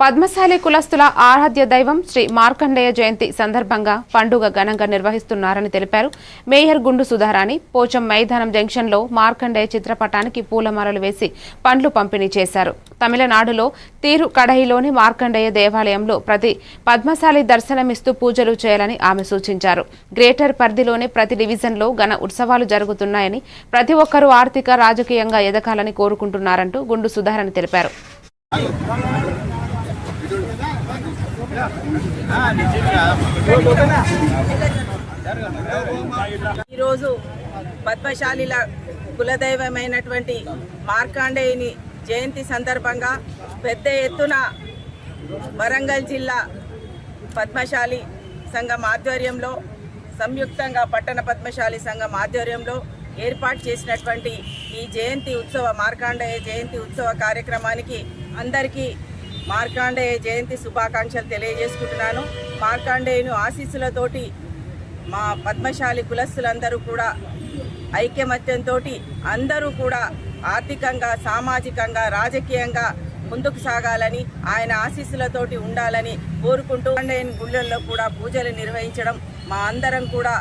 పద్మశాలి కులస్తుల ఆరాధ్య దైవం శ్రీ మార్కండేయ జయంతి సందర్భంగా పండుగ ఘనంగా నిర్వహిస్తున్నారని తెలిపారు. మేయర్ గుండు సుధారాణి పోచం మైదానం జంక్షన్లో మార్కండేయ చిత్రపటానికి పూలమాలలు వేసి పండ్లు పంపిణీ చేశారు. తమిళనాడులో తీరు కడహిలోని మార్కండేయ దేవాలయంలో ప్రతి పద్మశాలి దర్శనమిస్తూ పూజలు చేయాలని ఆమె సూచించారు. గ్రేటర్ పరిధిలోని ప్రతి డివిజన్లో ఘన ఉత్సవాలు జరుగుతున్నాయని ప్రతి ఒక్కరూ ఆర్థిక రాజకీయంగా ఎదగాలని కోరుకుంటున్నారంటూ గుండు సుధారాణి తెలిపారు. ఈరోజు పద్మశాలిల కులదైవమైనటువంటి మార్కాండేయుని జయంతి సందర్భంగా పెద్ద ఎత్తున వరంగల్ జిల్లా పద్మశాలి సంఘం ఆధ్వర్యంలో సంయుక్తంగా పట్టణ పద్మశాలి సంఘం ఆధ్వర్యంలో ఏర్పాటు చేసినటువంటి ఈ జయంతి ఉత్సవ మార్కాండేయ జయంతి ఉత్సవ కార్యక్రమానికి అందరికీ మార్కాండేయ జయంతి శుభాకాంక్షలు తెలియజేసుకుంటున్నాను. మార్కాండేయును ఆశీస్సులతోటి మా పద్మశాలి కులస్తులందరూ కూడా ఐక్యమత్యంతో అందరూ కూడా ఆర్థికంగా సామాజికంగా రాజకీయంగా ముందుకు సాగాలని ఆయన ఆశీస్సులతోటి ఉండాలని కోరుకుంటూ మార్కండేయుని గుళ్ళల్లో కూడా పూజలు నిర్వహించడం మా అందరం కూడా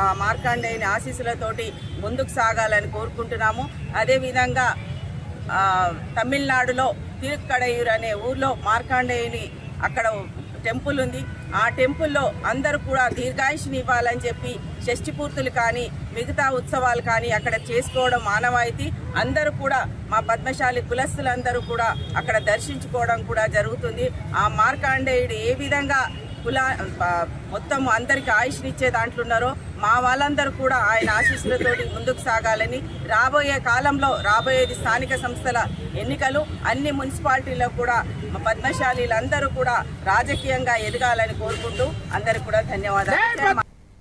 ఆ మార్కాండేయుని ఆశీస్సులతోటి ముందుకు సాగాలని కోరుకుంటున్నాము. అదేవిధంగా తమిళనాడులో తిరుక్కడయూర్ అనే ఊర్లో మార్కాండేయుని అక్కడ టెంపుల్ ఉంది. ఆ టెంపుల్లో అందరూ కూడా దీర్ఘాయుషుని ఇవ్వాలని చెప్పి షష్టిపూర్తులు కానీ మిగతా ఉత్సవాలు కానీ అక్కడ చేసుకోవడం మానవాయితీ. అందరూ కూడా మా పద్మశాలి కులస్తులందరూ కూడా అక్కడ దర్శించుకోవడం కూడా జరుగుతుంది. ఆ మార్కాండేయుడు ఏ విధంగా కుల మొత్తం అందరికి ఆయుష్నిచ్చే దాంట్లో ఉన్నారో మా వాళ్ళందరూ కూడా ఆయన ఆశీస్సులతోటి ముందుకు సాగాలని రాబోయే కాలంలో రాబోయేది స్థానిక సంస్థల ఎన్నికలు అన్ని మున్సిపాలిటీల్లో కూడా పద్మశాలీలందరూ కూడా రాజకీయంగా ఎదగాలని కోరుకుంటూ అందరికి కూడా ధన్యవాదాలు.